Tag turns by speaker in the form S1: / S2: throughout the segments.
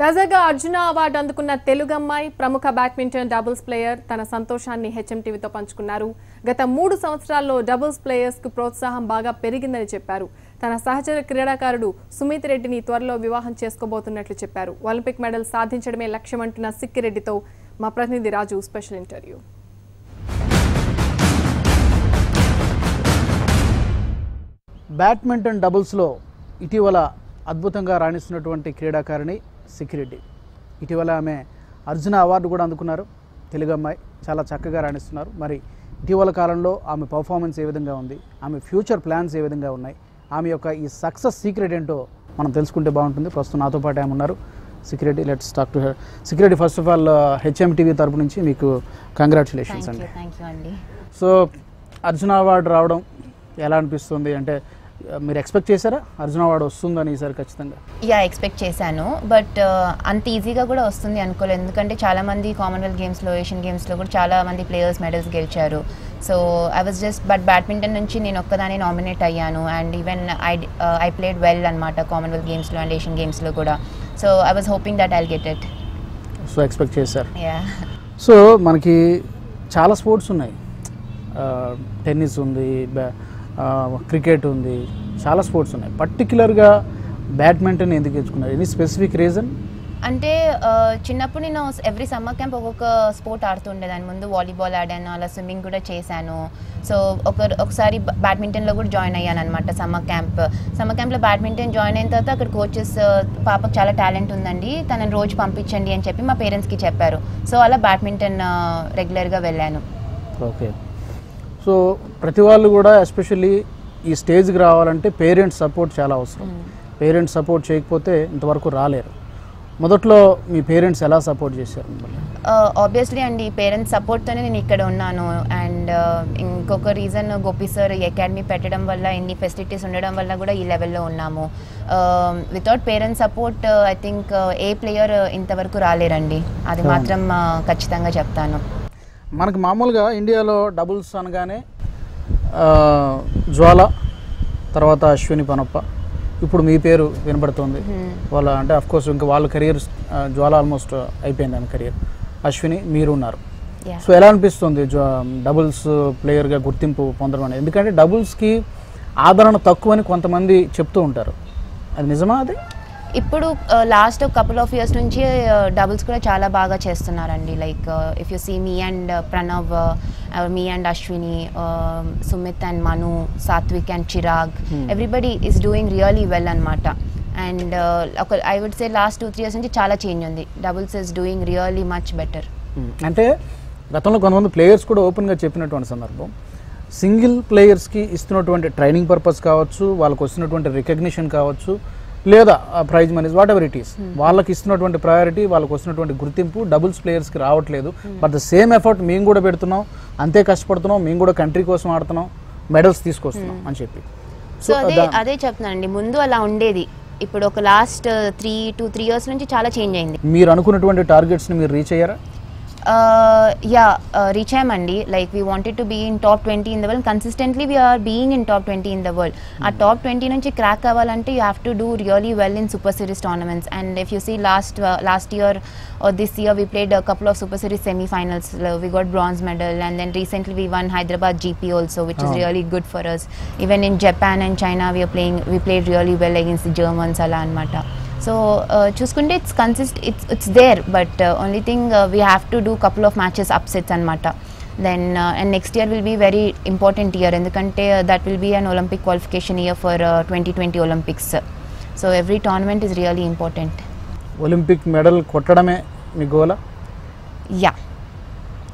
S1: తాజాగా అర్జున అవార్డు అందుకున్న తెలుగు అమ్మాయి ప్రముఖ బ్యాడ్మింటన్ డబుల్స్ ప్లేయర్ తన సంతోషాన్ని హెచ్ఎం టీవీతో పంచుకున్నారు. గత మూడు సంవత్సరాల్లో డబుల్స్ ప్లేయర్స్కు ప్రోత్సాహం బాగా పెరిగిందని చెప్పారు. తన సహచర క్రీడాకారుడు సుమిత్ రెడ్డిని త్వరలో వివాహం చేసుకోబోతున్నట్లు చెప్పారు. ఒలింపిక్ మెడల్ సాధించడమే లక్ష్యమంటున్న సిక్కిరెడ్డితో మా ప్రతినిధి రాజు స్పెషల్ ఇంటర్వ్యూ.
S2: బ్యాడ్మింటన్ డబుల్స్లో ఇటీవల అద్భుతంగా రాణిస్తున్నటువంటి క్రీడాకారిణి సిక్కిరెడ్డి ఇటీవల ఆమె అర్జున అవార్డు కూడా అందుకున్నారు. తెలుగు అమ్మాయి చాలా చక్కగా రాణిస్తున్నారు. మరి ఇటీవల కాలంలో ఆమె పర్ఫార్మెన్స్ ఏ విధంగా ఉంది? ఆమె ఫ్యూచర్ ప్లాన్స్ ఏ విధంగా ఉన్నాయి? ఆమె యొక్క ఈ సక్సెస్ సీక్రెట్ ఏంటో మనం తెలుసుకుంటే బాగుంటుంది. ప్రస్తుతం నాతో పాటు ఆమె ఉన్నారు. Sikreddy let's talk to Sikreddy first of all HM TV తరపు నుంచి మీకు కంగ్రాచులేషన్స్ అండి. సో అర్జున అవార్డు రావడం ఎలా అనిపిస్తుంది? అంటే మీరు ఎక్స్పెక్ట్ చేశారా? అర్జున అవార్డు వస్తుందని ఈసారి ఖచ్చితంగా.
S3: యా ఎక్స్పెక్ట్ చేశాను. బట్ అంత ఈజీగా కూడా వస్తుంది అనుకోలేదు. ఎందుకంటే చాలా మంది కామన్వెల్త్ గేమ్స్లో ఏషియన్ గేమ్స్లో కూడా చాలా మంది ప్లేయర్స్ మెడల్స్ గెలిచారు. So I was just but badminton నుంచి నేను ఒక్కదానే నామినేట్ అయ్యాను. And even I I played well అనమాట కామన్వెల్త్ గేమ్స్లో అండ్ ఏషియన్ గేమ్స్లో కూడా. So I was hoping that I get it
S2: so expect చేశారు.
S3: యా
S2: సో మనకి చాలా స్పోర్ట్స్ ఉన్నాయి. టెన్నిస్ ఉంది బ్యా- ఆ, క్రికెట్ ఉంది చాలా స్పోర్ట్స్ ఉన్నాయి. పర్టికులర్గా బ్యాడ్మింటన్ ఎందుకు ఎంచుకున్నారు ఎనీ స్పెసిఫిక్ రీజన్
S3: అంటే చిన్నప్పుడు నేను ఎవ్రీ సమ్మర్ క్యాంప్ ఒక్కొక్క స్పోర్ట్ ఆడుతుండేదాన్ని ముందు వాలీబాల్ ఆడాను అలా స్విమ్మింగ్ కూడా చేశాను. సో ఒక ఒకసారి బ్యాడ్మింటన్లో కూడా జాయిన్ అయ్యాను అనమాట సమ్మర్ క్యాంప్ సమ్మర్ క్యాంప్లో బ్యాడ్మింటన్ జాయిన్ అయిన తర్వాత అక్కడ కోచెస్ పాపకు చాలా టాలెంట్ ఉందండి. తనని రోజు పంపించండి అని చెప్పి మా పేరెంట్స్కి చెప్పారు. సో అలా బ్యాడ్మింటన్ రెగ్యులర్గా వెళ్ళాను.
S2: ఓకే. సో ప్రతి వాళ్ళు కూడా ఎస్పెషల్లీ ఈ స్టేజ్కి రావాలంటే పేరెంట్స్ సపోర్ట్ చాలా అవసరం. పేరెంట్స్ సపోర్ట్ చేయకపోతే ఇంతవరకు రాలేరు. మొదట్లో మీ పేరెంట్స్ ఎలా సపోర్ట్ చేశారు
S3: ఆబ్వియస్లీ అండి పేరెంట్స్ సపోర్ట్తోనే నేను ఇక్కడ ఉన్నాను. అండ్ ఇంకొక రీజన్ గోపి సార్ అకాడమీ పెట్టడం వల్ల ఇన్ని ఫెసిలిటీస్ ఉండడం వల్ల కూడా ఈ లెవెల్లో ఉన్నాము. Without parents support I think a player ఇంతవరకు రాలేరండి. అది
S2: అవును.
S3: మాత్రం ఖచ్చితంగా చెప్తాను.
S2: మనకి మామూలుగా ఇండియాలో డబుల్స్ అనగానే జ్వాల తర్వాత అశ్విని పనప్ప. ఇప్పుడు మీ పేరు వినబడుతుంది. వాళ్ళ అంటే అఫ్ కోర్స్ ఇంకా వాళ్ళ కెరియర్ జ్వాల ఆల్మోస్ట్ అయిపోయింది ఆమె కెరియర్ అశ్విని మీరు ఉన్నారు. సో ఎలా అనిపిస్తుంది డబుల్స్ ప్లేయర్గా గుర్తింపు పొందడం అనేది? ఎందుకంటే డబుల్స్కి ఆదరణ తక్కువని కొంతమంది చెప్తూ ఉంటారు. అది నిజమా అది?
S3: ఇప్పుడు లాస్ట్ కపుల్ ఆఫ్ ఇయర్స్ నుంచి డబుల్స్ కూడా చాలా బాగా చేస్తున్నారండి. Like if you see me and Pranav me and Ashwini Sumeeth and Manu Satwik and Chirag. Everybody is doing really well అనమాట అండ్ ఒక I would say last two three years నుంచి చాలా change ఉంది. Doubles is doing really much better
S2: అంటే గతంలో కొంతమంది players కూడా ఓపెన్గా చెప్పినటువంటి సందర్భం సింగిల్ ప్లేయర్స్కి ఇస్తున్నటువంటి ట్రైనింగ్ పర్పస్ కావచ్చు వాళ్ళకి వస్తున్నటువంటి రికగ్నిషన్ కావచ్చు లేదా prize monies whatever it is వాళ్ళకి ఇస్తున్నటువంటి ప్రయారిటీ వాళ్ళకి వస్తున్నటువంటి గుర్తింపు డబుల్స్ ప్లేయర్స్కి రావట్లేదు. బట్ ద సేమ్ ఎఫర్ట్ మేము కూడా పెడుతున్నాం. అంతే కష్టపడుతున్నాం. మేము కూడా కంట్రీ కోసం ఆడుతున్నాం. మెడల్స్ తీసుకొస్తున్నాం అని చెప్పి.
S3: సో అదే అదే చెప్తున్నానండి ముందు అలా ఉండేది. ఇప్పుడు ఒక last three two three years నుంచి చాలా చేంజ్ అయింది.
S2: మీరు అనుకున్నటువంటి టార్గెట్స్ని మీరు రీచ్ అయ్యారా?
S3: Yeah reach అయ్యామండి like we wanted to be in top twenty in the world consistently we are being in top twenty in the world ఆ టాప్ ట్వంటీ నుంచి crack అవ్వాలంటే you have to do really well in super series tournaments and if you see last last year or this year we played a couple of super series semi-finals Uh, we got bronze medal and then recently we won hyderabad gp also which is
S2: Oh.
S3: really good for us even in japan and china we are playing we played really well so uh, చూసుకుంటే it's consist it's it's there but only thing we have to do couple of matches upsets అనమాట then and next year will be very important year ఎందుకంటే that will be an Olympic qualification year for twenty twenty Olympics so every tournament is really important
S2: Olympic medal కొట్టడమే మీ గోల?
S3: Yeah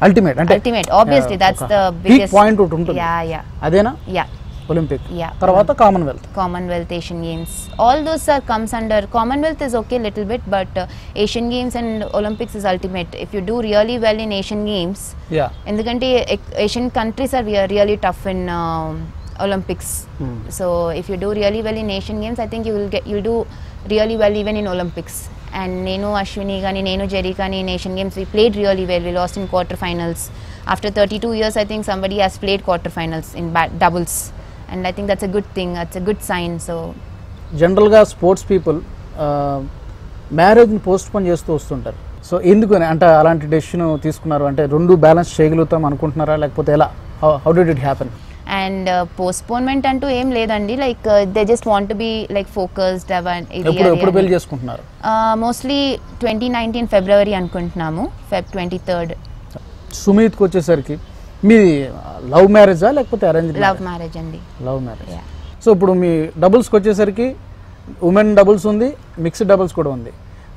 S2: ultimate అంటే
S3: ultimate obviously that's the
S2: peak
S3: biggest
S2: point ఉంటుంది.
S3: Yeah yeah.
S2: అదేనా?
S3: Yeah.
S2: Olympic.
S3: Yeah.
S2: Tarvata Commonwealth.
S3: Commonwealth, Asian Games. All those are comes under Commonwealth is okay little bit, but uh, Asian Games and Olympics is ultimate. If you do really well in Asian Games, yeah. In the country, Asian countries are really
S2: tough
S3: in um, Olympics. Hmm. So if you do really well in Asian Games, I think you will get you do really well even in Olympics. And Nenu Ashwini Gani, Nenu Jerry Gani in Asian Games, we played really well. We lost in quarterfinals. After 32 years, I think somebody has played quarterfinals in doubles. And I think that's a good thing that's a good sign so
S2: జనరల్గా sports people మ్యారేజ్ని postpone చేస్తూ వస్తుంటారు. So ఎందుకని? అంటే అలాంటి decision తీసుకున్నారు అంటే రెండు బ్యాలెన్స్ చేయగలుగుతాం అనుకుంటున్నారా? లేకపోతే ఎలా? How did it happen
S3: and postponement అంటూ ఏం లేదండి. Like they just want be like focused
S2: ఎప్పుడు ఎప్పుడు పెళ్ళి చేసుకుంటున్నారు?
S3: మోస్ట్లీ ట్వంటీ నైన్టీన్ ఫిబ్రవరి అనుకుంటున్నాము. ఫెబ్ ట్వంటీ థర్డ్
S2: సుమీత్కి వచ్చేసరికి మీ లవ్ మ్యారేజా లేకపోతే అరేంజ్
S3: లవ్ మ్యారేజ్ అండి.
S2: Love marriage. సో ఇప్పుడు మీ డబుల్స్కి వచ్చేసరికి ఉమెన్ డబుల్స్ ఉంది మిక్స్డ్ డబుల్స్ కూడా ఉంది.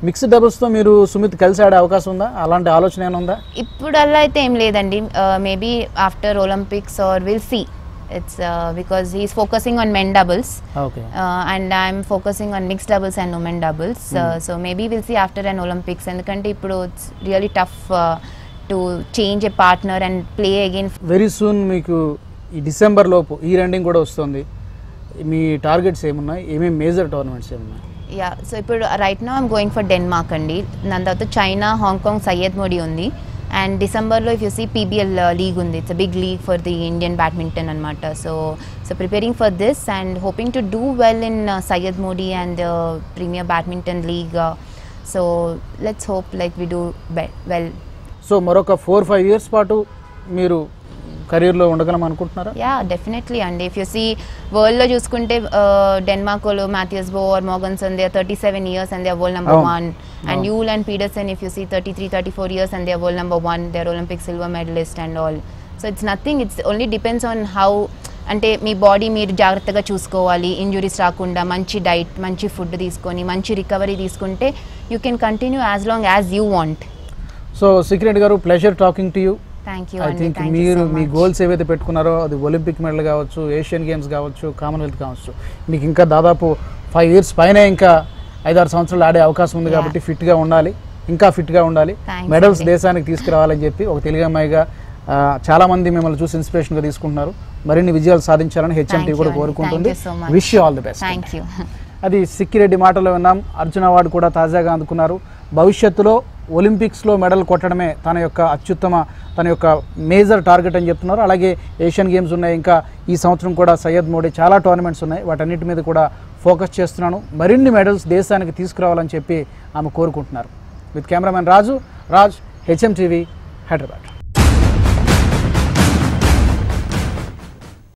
S2: మిక్స్డ్ డబుల్స్తో మీరు సుమిత్ కలిసి ఆడే అవకాశం ఉందా? అలాంటి ఆలోచన ఏమైనా ఉందా?
S3: ఇప్పుడల్లా అయితే ఏం లేదండి. Maybe after Olympics are will see it's because he's focusing on men doubles
S2: okay
S3: and I'm focusing on mix doubles and women doubles so maybe will see after and Olympics ఎందుకంటే ఇప్పుడు it's really tough to change a partner and play again
S2: very soon మీకు ఈ December లోపు ఈ రెండింగ్ కూడా వస్తుంది. మీ targets ఏమున్నాయి? ఏమేమి మేజర్ టోర్నమెంట్స్ ఏమున్నాయి?
S3: యా సో ఇప్పుడు right now I'm going for Denmark అండి. దాని తర్వాత చైనా హాంకాంగ్ సయ్యద్ మోడీ ఉంది. అండ్ డిసెంబర్లో if you see PBL league ఉంది. It's big league for the Indian badminton అనమాట so so preparing for this and hoping to do well in Syed Modi and premier badminton league so let's hope like we do well
S2: so మరొక four five years పాటు మీరు కెరీర్లో ఉండగలం అనుకుంటున్నారా?
S3: Yeah definitely అండి if you see వరల్డ్లో చూసుకుంటే Denmark వాళ్ళు Mathias Boe or Mogensen they thirty seven years and they world number. One and. Juhl and Pedersen if you see thirty three thirty four years and they world number one their Olympic silver medalist and all so it's nothing it's only depends on how అంటే మీ body మీరు జాగ్రత్తగా చూసుకోవాలి. Injuries రాకుండా మంచి diet మంచి food తీసుకొని మంచి రికవరీ తీసుకుంటే you can continue as long as you want
S2: so secret గారు pleasure talking to you I think మీరు మీ గోల్స్ ఏవైతే పెట్టుకున్నారో అది ఒలింపిక్ మెడల్ కావచ్చు ఏషియన్ గేమ్స్ కావచ్చు కామన్వెల్త్ కావచ్చు మీకు ఇంకా దాదాపు ఫైవ్ ఇయర్స్ పైన ఇంకా ఐదారు సంవత్సరాలు ఆడే అవకాశం ఉంది. కాబట్టి ఫిట్గా ఉండాలి. ఇంకా ఫిట్గా ఉండాలి. మెడల్స్. దేశానికి తీసుకురావాలని చెప్పి ఒక తెలుగు అమ్మాయిగా ఆ, చాలా మంది మిమ్మల్ని చూసి ఇన్స్పిరేషన్గా తీసుకుంటున్నారు. మరిన్ని విజయాలు సాధించాలని హెచ్ఎంటీ
S3: Thank
S2: కూడా. కోరుకుంటుంది. విష్ ఆల్ ది బెస్ట్ అది సిక్కిరెడ్డి మాటలో విన్నాం. అర్జున అవార్డు కూడా తాజాగా అందుకున్నారు. భవిష్యత్తులో ఒలింపిక్స్లో మెడల్ కొట్టడమే తన యొక్క అత్యుత్తమ తన యొక్క మేజర్ టార్గెట్ అని చెప్తున్నారు. అలాగే ఏషియన్ గేమ్స్ ఉన్నాయి. ఇంకా ఈ సంవత్సరం కూడా సయ్యద్ మోడీ చాలా టోర్నమెంట్స్ ఉన్నాయి. వాటన్నిటి మీద కూడా ఫోకస్ చేస్తున్నాను. మరిన్ని మెడల్స్ దేశానికి తీసుకురావాలని చెప్పి ఆమె కోరుకుంటున్నారు. With cameraman Raju Raj HM TV Hyderabad.